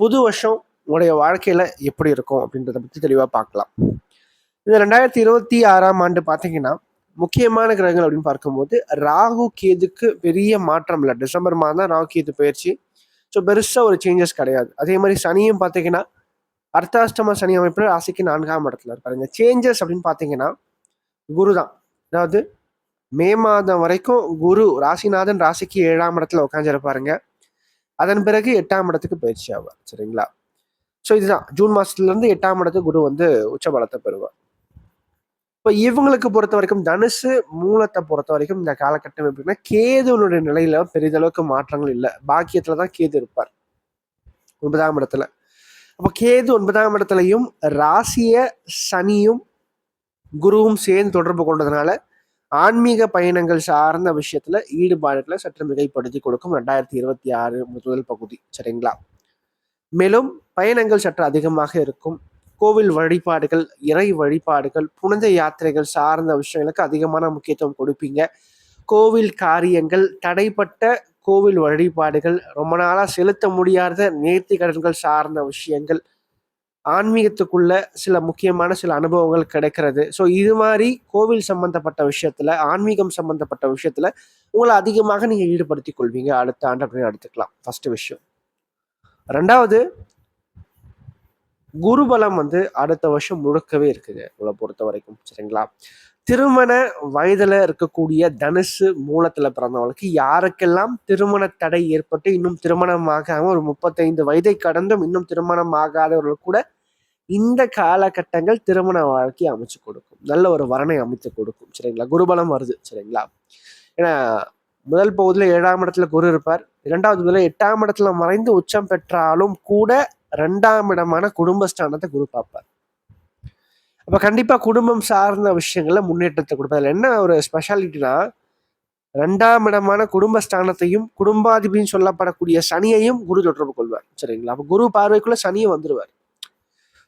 புது வருஷம் உங்களுடைய வாழ்க்கையில் எப்படி இருக்கும் அப்படின்றத பற்றி தெளிவாக பார்க்கலாம். இந்த ரெண்டாயிரத்தி இருபத்தி ஆறாம் ஆண்டு பார்த்தீங்கன்னா முக்கியமான கிரகங்கள் அப்படின்னு பார்க்கும்போது ராகு கேதுக்கு பெரிய மாற்றம் இல்லை. டிசம்பர் மாதம் தான் ராகு கேது பயிற்சி. ஸோ பெருசாக ஒரு சேஞ்சஸ் கிடையாது. அதே மாதிரி சனியும் பார்த்தீங்கன்னா அர்த்தாஷ்டம சனி அமைப்பில் ராசிக்கு நான்காம் இடத்துல இருக்காருங்க சேஞ்சஸ் அப்படின்னு பார்த்தீங்கன்னா குரு தான். அதாவது மே மாதம் வரைக்கும் குரு ராசிநாதன் ராசிக்கு ஏழாம் இடத்துல உட்காந்துருப்பாருங்க அதன் பிறகு எட்டாம் இடத்துக்கு பயிற்சி ஆவார் சரிங்களா? ஸோ இதுதான். ஜூன் மாசத்துலேருந்து எட்டாம் இடத்துக்கு குரு வந்து உச்ச பலத்தை பெறுவார். இப்போ இவங்களுக்கு பொறுத்த வரைக்கும் தனுசு மூலத்தை பொறுத்த வரைக்கும் இந்த காலகட்டம் எப்படின்னா கேதுவனுடைய நிலையில பெரிதளவுக்கு மாற்றங்கள் இல்லை. பாக்கியத்துல தான் கேது இருப்பார். ஒன்பதாம் இடத்துல. அப்போ கேது ஒன்பதாம் இடத்துலையும் ராசிய சனியும் குருவும் சேர்ந்து தொடர்பு கொண்டதுனால ஆன்மீக பயணங்கள் சார்ந்த விஷயத்துல ஈடுபாடுகளை சற்று மிகைப்படுத்தி கொடுக்கும் ரெண்டாயிரத்தி இருபத்தி ஆறு முதல் பகுதி சரிங்களா? மேலும் பயணங்கள் சற்று அதிகமாக இருக்கும். கோவில் வழிபாடுகள் இறை வழிபாடுகள் புனித யாத்திரைகள் சார்ந்த விஷயங்களுக்கு அதிகமான முக்கியத்துவம் கொடுப்பீங்க. கோவில் காரியங்கள் தடைப்பட்ட கோவில் வழிபாடுகள் ரொம்ப நாளாக செலுத்த முடியாத நேர்த்தி கடன்கள் சார்ந்த விஷயங்கள் ஆன்மீகத்துக்குள்ள சில முக்கியமான சில அனுபவங்கள் கிடைக்கிறது. ஸோ இது மாதிரி கோவில் சம்பந்தப்பட்ட விஷயத்துல ஆன்மீகம் சம்பந்தப்பட்ட விஷயத்துல உங்களை அதிகமாக நீங்க ஈடுபடுத்தி கொள்வீங்க. அடுத்த ஆண்டு அப்படின்னு எடுத்துக்கலாம். ஃபர்ஸ்ட் விஷயம். ரெண்டாவது குருபலம் வந்து அடுத்த வருஷம் முழுக்கவே இருக்குங்க. உங்களை பொறுத்த வரைக்கும். சரிங்களா? திருமண வயதுல இருக்கக்கூடிய தனுசு மூலத்துல பிறந்தவங்களுக்கு யாருக்கெல்லாம் திருமண தடை ஏற்பட்டு இன்னும் திருமணம் ஆகாம ஒரு முப்பத்தைந்து வயதை கடந்தும் இன்னும் திருமணம் ஆகாதவர்கள் கூட இந்த காலகட்டங்கள் திருமண வாழ்க்கையை அமைச்சு கொடுக்கும். நல்ல ஒரு வரனை அமைத்து கொடுக்கும். சரிங்களா? குருபலம் வருது. சரிங்களா? ஏன்னா முதல் பகுதியில் ஏழாம் இடத்துல குரு இருப்பார். இரண்டாவது பகுதியில் எட்டாம் இடத்துல மறைந்து உச்சம் பெற்றாலும் கூட ரெண்டாம் இடமான குடும்பஸ்தானத்தை குரு பார்ப்பார். அப்ப கண்டிப்பா குடும்பம் சார்ந்த விஷயங்கள்ல முன்னேற்றத்தை கொடுப்பார். அதுல என்ன ஒரு ஸ்பெஷாலிட்டினா ரெண்டாம் இடமான குடும்பஸ்தானத்தையும் குடும்பாதிபின்னு சொல்லப்படக்கூடிய சனியையும் குரு தொடர்பு கொள்வார். சரிங்களா? அப்போ குரு பார்வைக்குள்ள சனியும் வந்துடுவார்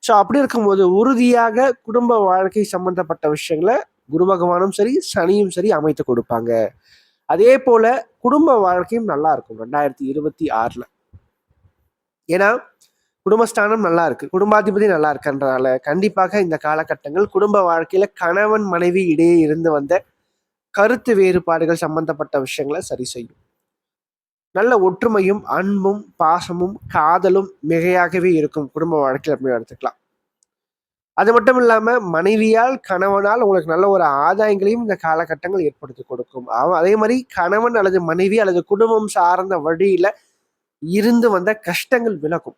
ஸோ அப்படி இருக்கும்போது உறுதியாக குடும்ப வாழ்க்கை சம்பந்தப்பட்ட விஷயங்களை குரு பகவானும் சரி சனியும் சரி அமைத்து கொடுப்பாங்க. அதே போல குடும்ப வாழ்க்கையும் நல்லா இருக்கும் ரெண்டாயிரத்தி இருபத்தி ஆறில். ஏன்னா குடும்பஸ்தானம் நல்லா இருக்கு. குடும்பாதிபதி நல்லா இருக்குன்றதால கண்டிப்பாக இந்த காலகட்டங்கள் குடும்ப வாழ்க்கையில கணவன் மனைவி இடையே இருந்து வந்த கருத்து வேறுபாடுகள் சம்பந்தப்பட்ட விஷயங்களை சரி செய்யும். நல்ல ஒற்றுமையும் அன்பும் பாசமும் காதலும் மிகையாகவே இருக்கும். குடும்ப வாழ்க்கையில் அப்படின்னு எடுத்துக்கலாம். அது மட்டும் இல்லாமல் மனைவியால் கணவனால் உங்களுக்கு நல்ல ஒரு ஆதாயங்களையும் இந்த காலகட்டங்கள் ஏற்படுத்தி கொடுக்கும். அவன் அதே மாதிரி கணவன் அல்லது மனைவி அல்லது குடும்பம் சார்ந்த வழியில் இருந்து வந்த கஷ்டங்கள் விலகும்.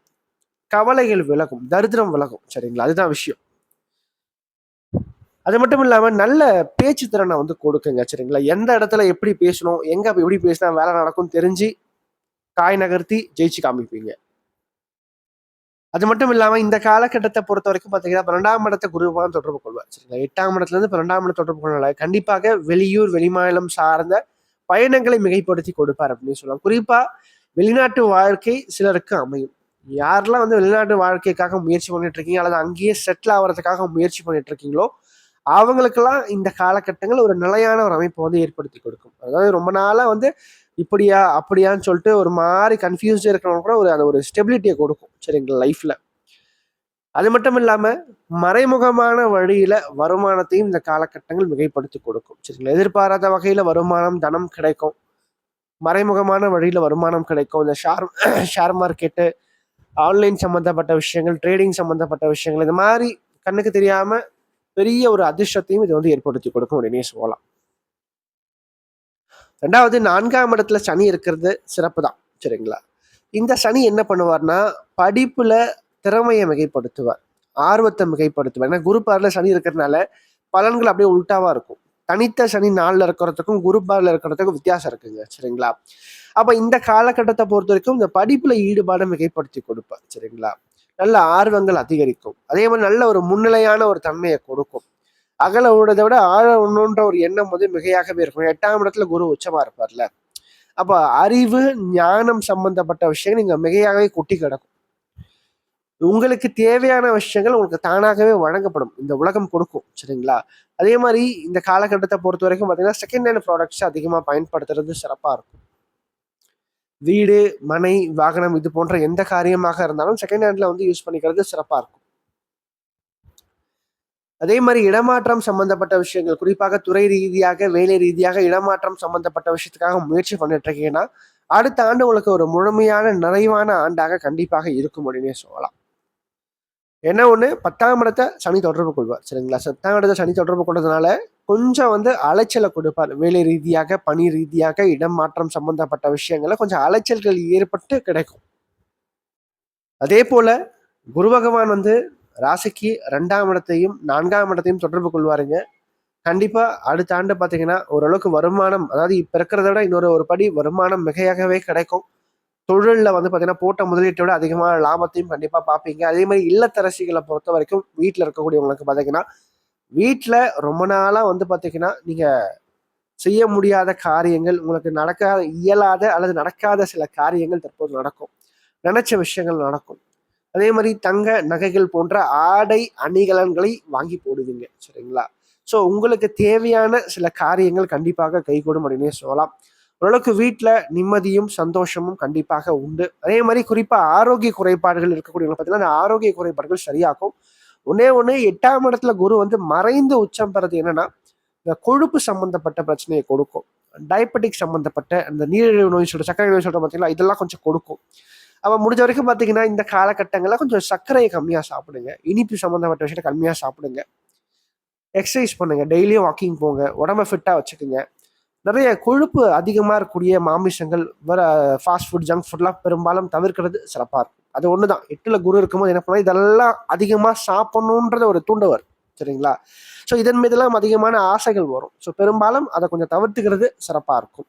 கவலைகள் விலகும். தரித்திரம் விலகும். சரிங்களா? அதுதான் விஷயம். அது மட்டும் இல்லாமல் நல்ல பேச்சு திறனை வந்து கொடுக்குங்க சரிங்களா? எந்த இடத்துல எப்படி பேசணும் எங்கே எப்படி பேசினா வேலை நடக்கும் தெரிஞ்சு காய் நகர்த்தி ஜெயிச்சு காமிப்பீங்க. அது மட்டும் இல்லாமல் இந்த காலகட்டத்தை பொறுத்த வரைக்கும் பார்த்தீங்கன்னா பன்னெண்டாம் இடத்தை குருவாக தொடர்பு கொள்வார் சரிங்களா? எட்டாம் இடத்துலேருந்து பன்னெண்டாம் இடம் தொடர்பு கொள்ளல கண்டிப்பாக வெளியூர் வெளிமாநிலம் சார்ந்த பயணங்களை மிகைப்படுத்தி கொடுப்பார் அப்படின்னு சொல்லலாம். குறிப்பாக வெளிநாட்டு வாழ்க்கை சிலருக்கு அமையும். யாரெல்லாம் வந்து வெளிநாட்டு வாழ்க்கைக்காக முயற்சி பண்ணிட்டு இருக்கீங்க அல்லது அங்கேயே செட்டில் ஆகிறதுக்காக முயற்சி பண்ணிட்டு இருக்கீங்களோ அவங்களுக்கெல்லாம் இந்த காலகட்டங்கள் ஒரு நிலையான ஒரு அமைப்பை வந்து ஏற்படுத்தி கொடுக்கும். அதாவது ரொம்ப நாளாக வந்து இப்படியா அப்படியான்னு சொல்லிட்டு ஒரு மாதிரி கன்ஃபியூஸ்டாக இருக்கிறவங்க கூட ஒரு அந்த ஒரு ஸ்டெபிலிட்டியை கொடுக்கும் சரிங்களா லைஃப்பில் அது மட்டும் இல்லாமல் மறைமுகமான வழியில் வருமானத்தையும் இந்த காலகட்டங்கள் மிகைப்படுத்தி கொடுக்கும் சரிங்களா. எதிர்பாராத வகையில் வருமானம் தனம் கிடைக்கும். மறைமுகமான வழியில் வருமானம் கிடைக்கும். இந்த ஷேர் ஷேர் மார்க்கெட்டு ஆன்லைன் சம்மந்தப்பட்ட விஷயங்கள் ட்ரேடிங் சம்மந்தப்பட்ட விஷயங்கள் இந்த மாதிரி கண்ணுக்கு தெரியாமல் பெரிய ஒரு அதிர்ஷ்டத்தையும் இது வந்து ஏற்படுத்தி கொடுக்கும் அப்படின்னே சொல்லலாம். ரெண்டாவது நான்காம் இடத்துல சனி இருக்கிறது சிறப்பு தான் சரிங்களா? இந்த சனி என்ன பண்ணுவார்னா படிப்புல திறமையை மிகைப்படுத்துவார் ஆர்வத்தை மிகைப்படுத்துவார். ஏன்னா குரு சனி இருக்கிறதுனால பலன்கள் அப்படியே உல்ட்டாவா இருக்கும். தனித்த சனி நாளில் இருக்கிறதுக்கும் குரு பார்வையில் இருக்கிறதுக்கும் வித்தியாசம் இருக்குங்க சரிங்களா? அப்போ இந்த காலகட்டத்தை பொறுத்த வரைக்கும் இந்த படிப்புல ஈடுபாடு மிகைப்படுத்தி கொடுப்பார் சரிங்களா? நல்ல ஆர்வங்கள் அதிகரிக்கும். அதே மாதிரி நல்ல ஒரு முன்னிலையான ஒரு தன்மையை கொடுக்கும். அகல விடுறதை விட ஆழ ஒண்ணுன்ற ஒரு எண்ணம் வந்து மிகையாகவே இருக்கும். எட்டாம் இடத்துல குரு உச்சமா இருப்பார்ல. அப்போ அறிவு ஞானம் சம்பந்தப்பட்ட விஷயங்கள் நீங்க மிகையாகவே கொட்டி கிடக்கும். உங்களுக்கு தேவையான விஷயங்கள் உங்களுக்கு தானாகவே வழங்கப்படும். இந்த உலகம் கொடுக்கும். சரிங்களா? அதே மாதிரி இந்த காலகட்டத்தை பொறுத்த வரைக்கும் பார்த்தீங்கன்னா செகண்ட் ஹேண்ட் ப்ராடக்ட்ஸ் அதிகமாக பயன்படுத்துறது சிறப்பாக இருக்கும். வீடு மனை வாகனம் இது போன்ற எந்த காரியமாக இருந்தாலும் செகண்ட் ஹேண்டில் வந்து யூஸ் பண்ணிக்கிறது சிறப்பாக இருக்கும். அதே மாதிரி இடமாற்றம் சம்பந்தப்பட்ட விஷயங்கள் குறிப்பாக துறை ரீதியாக வேலை ரீதியாக இடமாற்றம் சம்பந்தப்பட்ட விஷயத்துக்காக முயற்சி பண்ணிட்டு இருக்கீங்கன்னா அடுத்த ஆண்டு உங்களுக்கு ஒரு முழுமையான நிறைவான ஆண்டாக கண்டிப்பாக இருக்கும் அப்படின்னே சொல்லலாம். என்ன ஒன்று பத்தாம் இடத்தை சனி தொடர்பு கொள்வார். சரிங்களா? பத்தாம் இடத்தை சனி தொடர்பு கொண்டதுனால கொஞ்சம் வந்து அலைச்சலை கொடுப்பார். வேலை ரீதியாக பணி ரீதியாக இடம் மாற்றம் சம்பந்தப்பட்ட விஷயங்கள கொஞ்சம் அலைச்சல்கள் ஏற்பட்டு கிடைக்கும். அதே போல குரு பகவான் வந்து ராசிக்கு ரெண்டாம் இடத்தையும் நான்காம் இடத்தையும் தொடர்பு கொள்வாருங்க. கண்டிப்பா அடுத்த ஆண்டு பார்த்தீங்கன்னா ஓரளவுக்கு வருமானம் அதாவது இப்போ இருக்கிறத விட இன்னொரு ஒரு படி வருமானம் மிகையாகவே கிடைக்கும். தொழிலில் வந்து பார்த்தீங்கன்னா போட்ட முதலீட்டை விட அதிகமான லாபத்தையும் கண்டிப்பாக பார்ப்பீங்க. அதே மாதிரி இல்லத்தரசிகளை பொறுத்த வரைக்கும் வீட்டில் இருக்கக்கூடியவங்களுக்கு பார்த்தீங்கன்னா வீட்டில் ரொம்ப நாளாக வந்து பார்த்தீங்கன்னா நீங்கள் செய்ய முடியாத காரியங்கள் உங்களுக்கு நடக்காத இயலாத அல்லது நடக்காத சில காரியங்கள் தற்போது நடக்கும். நினைச்ச விஷயங்கள் நடக்கும். அதே மாதிரி தங்க நகைகள் போன்ற ஆடை அணிகலன்களை வாங்கி போடுவீங்க. சரிங்களா? ஸோ உங்களுக்கு தேவையான சில காரியங்கள் கண்டிப்பாக கைகூடும் அப்படின்னே சொல்லலாம். ஓரளவுக்கு வீட்டில் நிம்மதியும் சந்தோஷமும் கண்டிப்பாக உண்டு. அதே மாதிரி குறிப்பாக ஆரோக்கிய குறைபாடுகள் இருக்கக்கூடியவங்க பார்த்தீங்கன்னா அந்த ஆரோக்கிய குறைபாடுகள் சரியாகும். ஒன்னே ஒன்று எட்டாம் இடத்துல குரு வந்து மறைந்து உச்சம் பெறது என்னன்னா இந்த கொழுப்பு சம்பந்தப்பட்ட பிரச்சனையை கொடுக்கும். டயபெட்டிக் சம்பந்தப்பட்ட அந்த நீரிழிவு நோய் சொல்ற சர்க்கரை நோய் சொல்ற பார்த்தீங்களா இதெல்லாம் கொஞ்சம் கொடுக்கும். அப்போ முடிஞ்ச வரைக்கும் பார்த்தீங்கன்னா இந்த காலகட்டங்களில் கொஞ்சம் சர்க்கரையை கம்மியாக சாப்பிடுங்க. இனிப்பு சம்மந்தப்பட்ட விஷயத்தை கம்மியாக சாப்பிடுங்க. எக்ஸசைஸ் பண்ணுங்கள் டெய்லியும் வாக்கிங் போங்க. உடம்ப ஃபிட்டாக வச்சுக்கோங்க. நிறைய கொழுப்பு அதிகமாக இருக்கக்கூடிய மாமிசங்கள் வர ஃபாஸ்ட் ஃபுட் ஜங்க் ஃபுட்லாம் பெரும்பாலும் தவிர்க்கிறது சிறப்பாக இருக்கும். அது ஒன்று தான் எட்டில் குரு இருக்கும்போது என்ன பண்ணால் இதெல்லாம் அதிகமாக சாப்பிடணுன்றத ஒரு தூண்டவர். சரிங்களா? ஸோ இதன் மீதெல்லாம் அதிகமான ஆசைகள் வரும். ஸோ பெரும்பாலும் அதை கொஞ்சம் தவிர்த்துக்கிறது சிறப்பாக இருக்கும்.